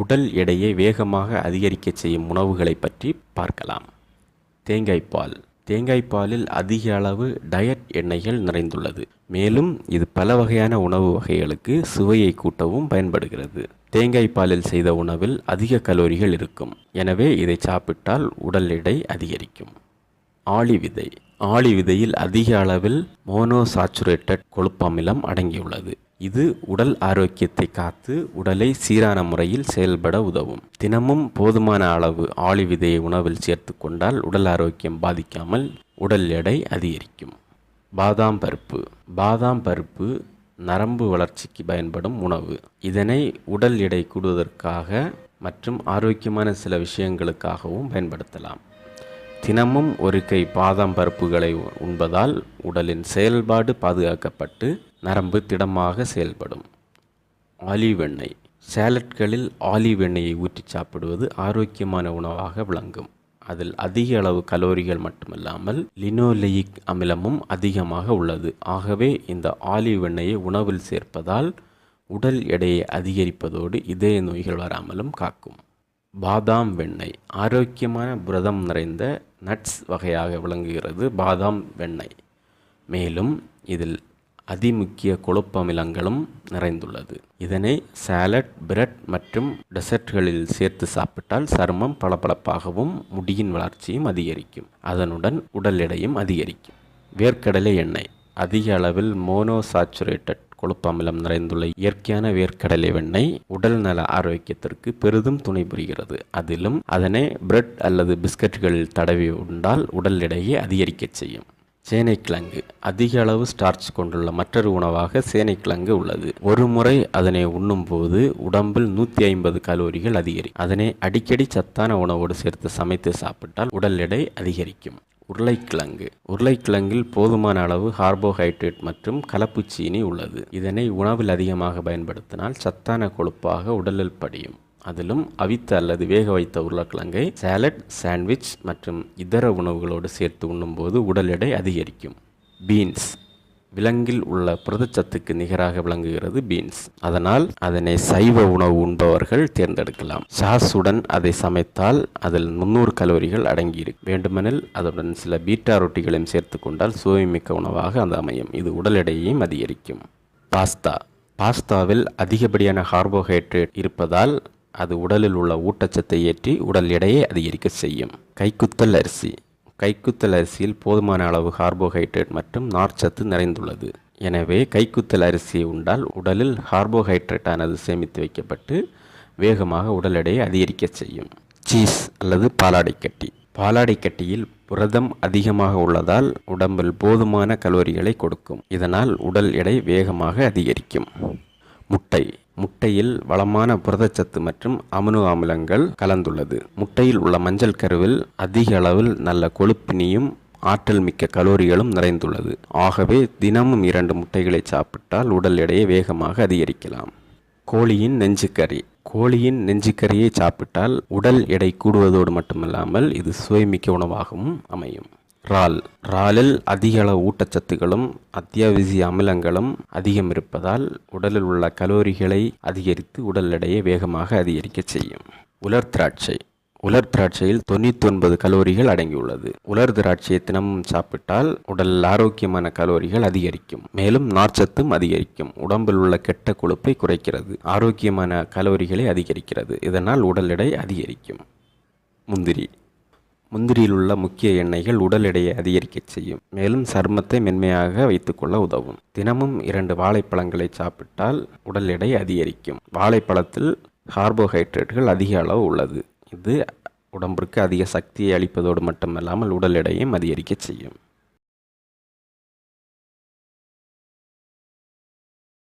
உடல் எடையை வேகமாக அதிகரிக்க செய்யும் உணவுகளை பற்றி பார்க்கலாம். தேங்காய்ப்பால் தேங்காய்ப்பாலில் அதிக அளவு டயட் எண்ணெய்கள் நிறைந்துள்ளது. மேலும் இது பல வகையான உணவு வகைகளுக்கு சுவையை கூட்டவும் பயன்படுகிறது. தேங்காய்ப்பாலில் செய்த உணவில் அதிக கலோரிகள் இருக்கும். எனவே இதை சாப்பிட்டால் உடல் எடை அதிகரிக்கும். ஆளி விதை. ஆளி விதையில் அதிக அளவில் மோனோசாச்சுரேட்டட் கொழுப்பமிலம் அடங்கியுள்ளது. இது உடல் ஆரோக்கியத்தை காத்து உடலை சீரான முறையில் செயல்பட உதவும். தினமும் போதுமான அளவு ஆளி விதையை உணவில் சேர்த்து கொண்டால் உடல் ஆரோக்கியம் பாதிக்காமல் உடல் எடை அதிகரிக்கும். பாதாம் பருப்பு. பாதாம் பருப்பு நரம்பு வளர்ச்சிக்கு பயன்படும் உணவு. இதனை உடல் எடை கூடுவதற்காக மற்றும் ஆரோக்கியமான சில விஷயங்களுக்காகவும் பயன்படுத்தலாம். தினமும் ஒரு கை பாதாம் பருப்புகளை உண்பதால் உடலின் செயல்பாடு பாதுகாக்கப்பட்டு நரம்பு திடமாக செயல்படும். ஆலிவ் எண்ணெய். சேலட்களில் ஆலிவ் எண்ணெயை ஊற்றி சாப்பிடுவது ஆரோக்கியமான உணவாக விளங்கும். அதில் அதிக அளவு கலோரிகள் மட்டுமல்லாமல் லினோலெயிக் அமிலமும் அதிகமாக உள்ளது. ஆகவே இந்த ஆலிவ் எண்ணெயை உணவில் சேர்ப்பதால் உடல் எடையை அதிகரிப்பதோடு இதய நோய்கள் வராமலும் காக்கும். பாதாம் வெண்ணெய். ஆரோக்கியமான புரதம் நிறைந்த நட்ஸ் வகையாக விளங்குகிறது பாதாம் வெண்ணெய். மேலும் இதில் அதிமுக்கிய கொழுப்பமிலங்களும் நிறைந்துள்ளது. இதனை சாலட் பிரெட் மற்றும் டெசர்ட்களில் சேர்த்து சாப்பிட்டால் சருமம் பளபளப்பாகவும் முடியின் வளர்ச்சியும் அதிகரிக்கும். அதனுடன் உடல் எடையும் அதிகரிக்கும். வேர்க்கடலை எண்ணெய். அதிக அளவில் மோனோசாச்சுரேட்டட் கொழுப்பமிலம் நிறைந்துள்ள இயற்கையான வேர்க்கடலை வெண்ணெய் உடல் நல ஆரோக்கியத்திற்கு பெரிதும் துணை புரிகிறது. அதிலும் அதனை பிரெட் அல்லது பிஸ்கட்களில் தடவி உண்டால் உடல் எடையை அதிகரிக்கச் செய்யும். சேனைக்கிழங்கு. அதிக அளவு ஸ்டார்ச் கொண்டுள்ள மற்றொரு உணவாக சேனைக்கிழங்கு உள்ளது. ஒரு முறை அதனை உண்ணும்போது உடம்பில் நூற்றி ஐம்பது கலோரிகள் அதிகரி அதனை அடிக்கடி சத்தான உணவோடு சேர்த்து சமைத்து சாப்பிட்டால் உடல் எடை அதிகரிக்கும். உருளைக்கிழங்கு. உருளைக்கிழங்கில் போதுமான அளவு கார்போஹைட்ரேட் மற்றும் கலப்பு சீனி உள்ளது. இதனை உணவில் அதிகமாக பயன்படுத்தினால் சத்தான கொழுப்பாக உடலில் படியும். அதிலும் அவித்த அல்லது வேக வைத்த உருளைக்கிழங்கை சாலட் சாண்ட்விச் மற்றும் இதர உணவுகளோடு சேர்த்து உண்ணும்போது உடல் எடை அதிகரிக்கும். பீன்ஸ் விலங்கில் உள்ள புரதச்சத்துக்கு நிகராக விளங்குகிறது பீன்ஸ் அதனால் அதனை சைவ உணவு உண்பவர்கள் தேர்ந்தெடுக்கலாம். சாஸுடன் அதை சமைத்தால் அதில் முந்நூறு கலோரிகள் அடங்கியிருக்கு. வேண்டுமெனில் அதனுடன் சில பீட்டா ரொட்டிகளையும் சேர்த்து கொண்டால் சுவைமிக்க உணவாக அது அமையும். இது உடல் எடையையும் அதிகரிக்கும். பாஸ்தா. பாஸ்தாவில் அதிகப்படியான கார்போஹைட்ரேட் இருப்பதால் அது உடலில் உள்ள ஊட்டச்சத்தை ஏற்றி உடல் எடையை அதிகரிக்க செய்யும். கைக்குத்தல் அரிசி. கைக்குத்தல் அரிசியில் போதுமான அளவு கார்போஹைட்ரேட் மற்றும் நார்ச்சத்து நிறைந்துள்ளது. எனவே கைக்குத்தல் அரிசியை உண்டால் உடலில் கார்போஹைட்ரேட்டானது சேமித்து வைக்கப்பட்டு வேகமாக உடல் எடையை அதிகரிக்க செய்யும். சீஸ் அல்லது பாலாடைக்கட்டி பாலாடைக்கட்டியில் புரதம் அதிகமாக உள்ளதால் உடம்பில் போதுமான கலோரிகளை கொடுக்கும். இதனால் உடல் எடை வேகமாக அதிகரிக்கும். முட்டை. முட்டையில் வளமான புரதச்சத்து மற்றும் அமினோ அமிலங்கள் கலந்துள்ளது. முட்டையில் உள்ள மஞ்சள் கருவில் அதிக அளவில் நல்ல கொழுப்பினியும் ஆற்றல் மிக்க கலோரிகளும் நிறைந்துள்ளது. ஆகவே தினமும் இரண்டு முட்டைகளை சாப்பிட்டால் உடல் எடையை வேகமாக அதிகரிக்கலாம். கோழியின் நெஞ்சுக்கறி. கோழியின் நெஞ்சுக்கறியை சாப்பிட்டால் உடல் எடை கூடுவதோடு மட்டுமல்லாமல் இது சுவைமிக்க உணவாகவும் அமையும். இறால் இறாலில் அதிக அளவு ஊட்டச்சத்துகளும் அத்தியாவசிய அமிலங்களும் அதிகம் இருப்பதால் உடலில் உள்ள கலோரிகளை அதிகரித்து உடல் எடையை வேகமாக அதிகரிக்க செய்யும். உலர் திராட்சை. உலர் திராட்சையில் தொண்ணூற்றி ஒன்பது கலோரிகள் அடங்கியுள்ளது. உலர் திராட்சையை தினமும் சாப்பிட்டால் உடலில் ஆரோக்கியமான கலோரிகள் அதிகரிக்கும். மேலும் நார்ச்சத்தும் அதிகரிக்கும். உடம்பில் உள்ள கெட்ட கொழுப்பை குறைக்கிறது. ஆரோக்கியமான கலோரிகளை அதிகரிக்கிறது. இதனால் உடல் எடை அதிகரிக்கும். முந்திரி. முந்திரியில் உள்ள முக்கிய எண்ணெய்கள் உடல் எடையை அதிகரிக்க செய்யும். மேலும் சருமத்தை மென்மையாக வைத்துக்கொள்ள உதவும். தினமும் இரண்டு வாழைப்பழங்களை சாப்பிட்டால் உடல் எடை அதிகரிக்கும். வாழைப்பழத்தில் கார்போஹைட்ரேட்டுகள் அதிக அளவு உள்ளது. இது உடம்பிற்கு அதிக சக்தியை அளிப்பதோடு மட்டுமல்லாமல் உடல் எடையும் அதிகரிக்கச் செய்யும்.